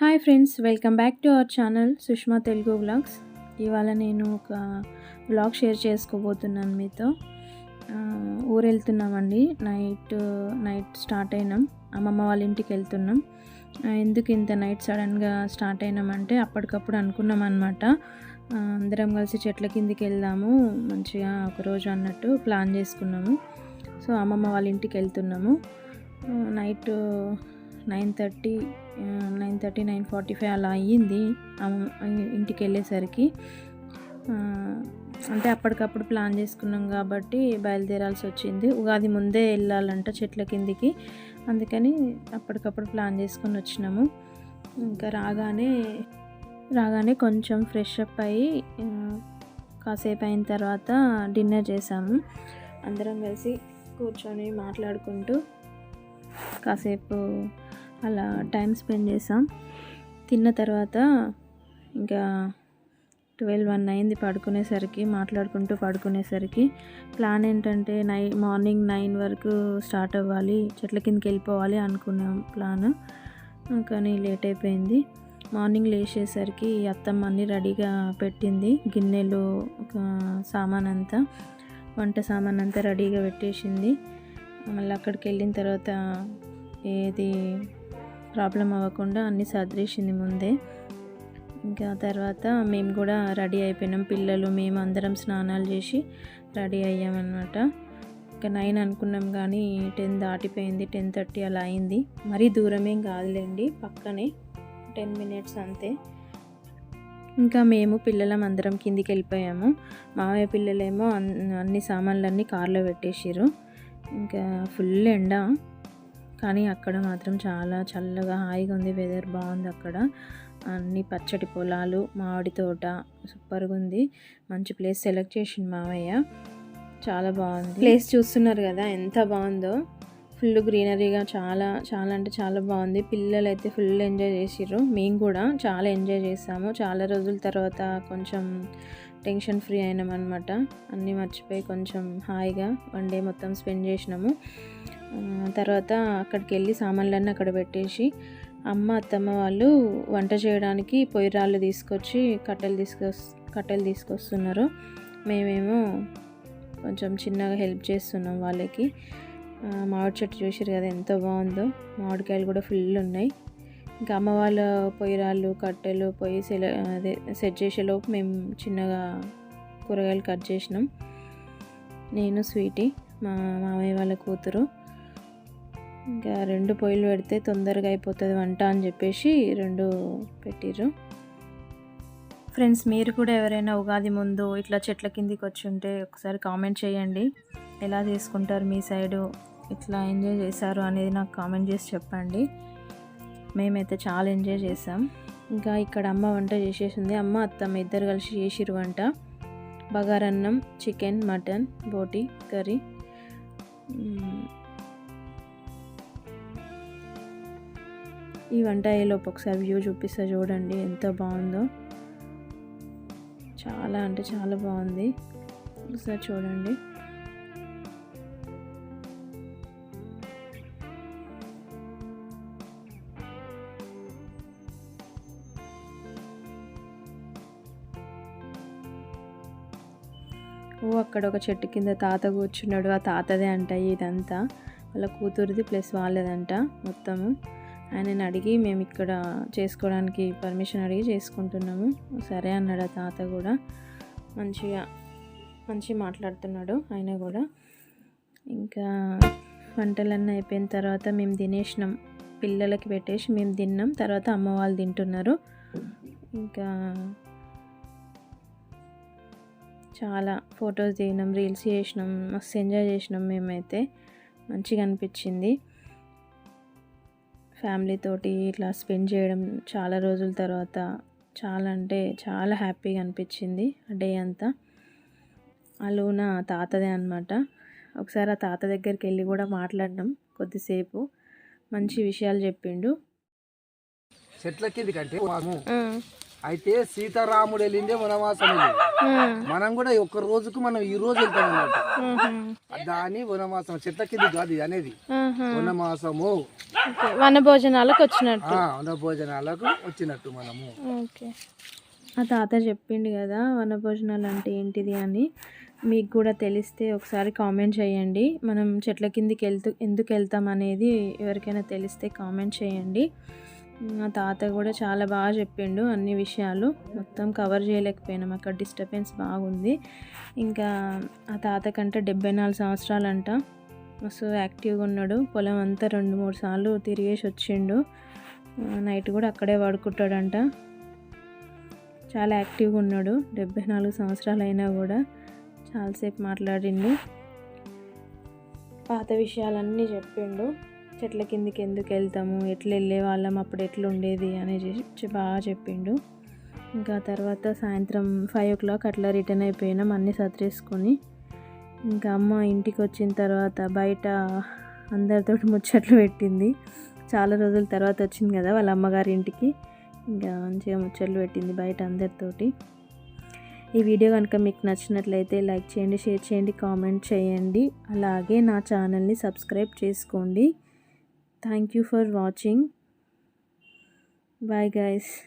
Hi friends welcome back to our channel Sushma Telugu vlogs. ఇవాళ నేను ఒక vlog share చేసుకోబోతున్నాను మీతో. ఊరెళ్తున్నామండి. ఊరు వెళ్తున్నామండి నైట్ నైట్ స్టార్ట్ అయినాం. అమ్మమ్మ వాళ్ళ ఇంటికి వెళ్తున్నాం. ఎందుకు ఇంత నైట్ సడన్గా స్టార్ట్ అయినామంటే అప్పటికప్పుడు అనుకున్నాం అనమాట అందరం కలిసి చెట్ల కిందికి వెళ్దాము. మంచిగా ఒకరోజు అన్నట్టు ప్లాన్ చేసుకున్నాము. సో అమ్మమ్మ వాళ్ళ ఇంటికి వెళ్తున్నాము. Night nine thirty nine thirty nine forty five అలా అయ్యింది. ఇంటికి వెళ్ళేసరికి అంటే అప్పటికప్పుడు ప్లాన్ చేసుకున్నాం కాబట్టి బయలుదేరాల్సి వచ్చింది ఉగాది ముందే వెళ్ళాలంట చెట్ల కిందికి. అందుకని అప్పటికప్పుడు ప్లాన్ చేసుకొని వచ్చినాము. ఇంకా రాగానే రాగానే కొంచెం ఫ్రెష్ అప్ అయ్యి కాసేపు అయిన తర్వాత డిన్నర్ చేసాము. అందరం కలిసి కూర్చొని మాట్లాడుకుంటూ కాసేపు అలా టైం స్పెండ్ చేసాం. తిన్న తర్వాత ఇంకా ట్వెల్వ్ వన్ అయింది పడుకునేసరికి మాట్లాడుకుంటూ పడుకునేసరికి. ప్లాన్ ఏంటంటే నై మార్నింగ్ నైన్ వరకు స్టార్ట్ అవ్వాలి చెట్ల కిందకి వెళ్ళిపోవాలి అనుకున్నాం ప్లాన్. కానీ లేట్ అయిపోయింది. మార్నింగ్ లేచేసరికి అత్తమ్మ అన్ని రెడీగా పెట్టింది. గిన్నెలు ఒక సామాన్ అంతా వంట సామాన్ అంతా రెడీగా పెట్టేసింది. మళ్ళీ అక్కడికి వెళ్ళిన తర్వాత ఏది ప్రాబ్లం అవ్వకుండా అన్నీ సర్దేసింది ముందే. ఇంకా తర్వాత మేము కూడా రెడీ అయిపోయినాం. పిల్లలు మేము అందరం స్నానాలు చేసి రెడీ అయ్యామన్నమాట. ఇంకా నైన్ అనుకున్నాం కానీ టెన్ దాటిపోయింది. టెన్ థర్టీ అలా అయింది. మరీ దూరమేం కాదులేండి. పక్కనే టెన్ మినిట్స్ అంతే. ఇంకా మేము పిల్లలం అందరం కిందికి వెళ్ళిపోయాము. మామయ్య పిల్లలేమో అన్- అన్ని సామాన్లన్నీ కార్లో పెట్టేసిర్రు. ఇంకా ఫుల్ ఎండ. కానీ అక్కడ మాత్రం చాలా చల్లగా హాయిగా ఉంది. వెదర్ బాగుంది అక్కడ. అన్ని పచ్చటి పొలాలు మామిడి తోట సూపర్గా ఉంది. మంచి ప్లేస్ సెలెక్ట్ చేసింది మామయ్య చాలా బాగుంది. ప్లేస్ చూస్తున్నారు కదా ఎంత బాగుందో. ఫుల్ గ్రీనరీగా చాలా చాలా అంటే చాలా బాగుంది. పిల్లలు అయితే ఫుల్ ఎంజాయ్ చేసిర్రు. మేము కూడా చాలా ఎంజాయ్ చేసాము. చాలా రోజుల తర్వాత కొంచెం టెన్షన్ ఫ్రీ అయినాం అనమాట అన్నీ మర్చిపోయి కొంచెం హాయిగా వన్ డే మొత్తం స్పెండ్ చేసినాము. తర్వాత అక్కడికి వెళ్ళి సామాన్లన్నీ అక్కడ పెట్టేసి అమ్మ అత్తమ్మ వాళ్ళు వంట చేయడానికి పొయ్యి రాళ్ళు తీసుకొచ్చి కట్టెలు తీసుకొస్ కట్టెలు తీసుకొస్తున్నారు. మేమేమో కొంచెం చిన్నగా హెల్ప్ చేస్తున్నాం వాళ్ళకి. మామిడి చెట్టు చూసారు కదా ఎంత బాగుందో. మామిడికాయలు కూడా ఫుల్ ఉన్నాయి. ఇంకా అమ్మ వాళ్ళ పొయ్యిరాళ్ళు కట్టెలు పొయ్యి సెల అదే సెట్ చేసేలోపు మేము చిన్నగా కూరగాయలు కట్ చేసినాం. నేను స్వీటీ మా మామయ్య వాళ్ళ కూతురు. ఇంకా రెండు పొయ్యిలు పెడితే తొందరగా అయిపోతుంది వంట అని చెప్పేసి రెండు పెట్టిర్రు. ఫ్రెండ్స్ మీరు కూడా ఎవరైనా ఉగాది ముందు ఇట్లా చెట్ల కిందికి వచ్చి ఉంటే ఒకసారి కామెంట్ చేయండి. ఎలా చేసుకుంటారు మీ సైడు? ఇట్లా ఎంజాయ్ చేశారు అనేది నాకు కామెంట్ చేసి చెప్పండి. మేమైతే చాలా ఎంజాయ్ చేసాం ఇంకా ఇక్కడ అమ్మ వంట చేసేసింది. అమ్మ అత్తమ్మ ఇద్దరు కలిసి చేసిరు వంట. బగారన్నం చికెన్ మటన్ బోటి కర్రీ. ఈ వంట అయ్యేలోపు ఒకసారి వ్యూ చూపిస్తా చూడండి ఎంత బాగుందో. చాలా అంటే చాలా బాగుంది. ఒకసారి చూడండి. ఓ అక్కడ ఒక చెట్టు కింద తాత కూర్చున్నాడు. ఆ తాతదే అంట ఇదంతా. వాళ్ళ కూతురిది ప్లస్ వాళ్ళదంట మొత్తము. ఆయనని అడిగి మేము ఇక్కడ చేసుకోవడానికి పర్మిషన్ అడిగి చేసుకుంటున్నాము. సరే అన్నాడు ఆ తాత కూడా. మంచిగా మంచి మాట్లాడుతున్నాడు ఆయన కూడా. ఇంకా వంటలన్నీ అయిపోయిన తర్వాత మేము తినేసినాం. పిల్లలకి పెట్టేసి మేము తిన్నాం. తర్వాత అమ్మ వాళ్ళు తింటున్నారు. ఇంకా చాలా ఫొటోస్ దిగినాం రీల్స్ చేసినాం మస్తు ఎంజాయ్ చేసినాం మేమైతే. మంచిగా అనిపించింది. ఫ్యామిలీ తోటి ఇట్లా స్పెండ్ చేయడం చాలా రోజుల తర్వాత చాలా అంటే చాలా హ్యాపీగా అనిపించింది ఆ డే అంతా. ఆ లూన తాతదే అనమాట ఒకసారి ఆ తాత దగ్గరికి వెళ్ళి కూడా మాట్లాడినాం కొద్దిసేపు. మంచి విషయాలు చెప్పిండు. చెట్ల కింది కంటే మాము అయితే సీతారాముడు వెళ్ళిందే వనవాసం మనం కూడా ఒక్క రోజుకు మనం ఈ రోజు వెళ్తాం అన్నట్టు ఉహుం, దాని వనవాసం చెట్ల కింద కాదు అనేది. వనమాసము ఓకే వన భోజనాలకు వచ్చినట్టు. వన భోజనాలకు వచ్చినట్టు మనము. ఓకే. ఆ తాత చెప్పిండు కదా వన భోజనాలు అంటే ఏంటిది అని. మీకు కూడా తెలిస్తే ఒకసారి కామెంట్ చేయండి. మనం చెట్ల కిందికి వెళ్తూ ఎందుకు వెళ్తాం అనేది ఎవరికైనా తెలిస్తే కామెంట్ చేయండి. మా తాత కూడా చాలా బాగా చెప్పిండు అన్ని విషయాలు. మొత్తం కవర్ చేయలేకపోయినాం అక్కడ డిస్టర్బెన్స్ బాగుంది. ఇంకా ఆ తాత కంటే డెబ్బై నాలుగు సంవత్సరాలంట. మస్తు యాక్టివ్గా ఉన్నాడు. పొలం అంతా రెండు మూడు సార్లు తిరిగేసి వచ్చిండు. నైట్ కూడా అక్కడే పడుకుంటాడంట. చాలా యాక్టివ్గా ఉన్నాడు. డెబ్బై నాలుగు సంవత్సరాలు అయినా కూడా చాలాసేపు మాట్లాడిండు. పాత విషయాలన్నీ చెప్పిండు. చెట్ల కిందికి ఎందుకు వెళ్తాము? ఎట్లా వెళ్ళే వాళ్ళం? అప్పుడు ఎట్లా ఉండేది? అని చెప్పి బాగా చెప్పిండు. ఇంకా తర్వాత సాయంత్రం ఫైవ్ ఓ క్లాక్ అట్లా రిటర్న్ అయిపోయినాం. అన్నీ సర్దేసుకొని ఇంకా అమ్మ ఇంటికి వచ్చిన తర్వాత బయట అందరితోటి ముచ్చట్లు పెట్టింది. చాలా రోజుల తర్వాత వచ్చింది కదా వాళ్ళ అమ్మగారి ఇంటికి. ఇంకా మంచిగా ముచ్చట్లు పెట్టింది బయట అందరితోటి. ఈ వీడియో కనుక మీకు నచ్చినట్లయితే లైక్ చేయండి షేర్ చేయండి కామెంట్ చేయండి. అలాగే నా ఛానల్ని సబ్స్క్రైబ్ చేసుకోండి. Thank you for watching. Bye guys.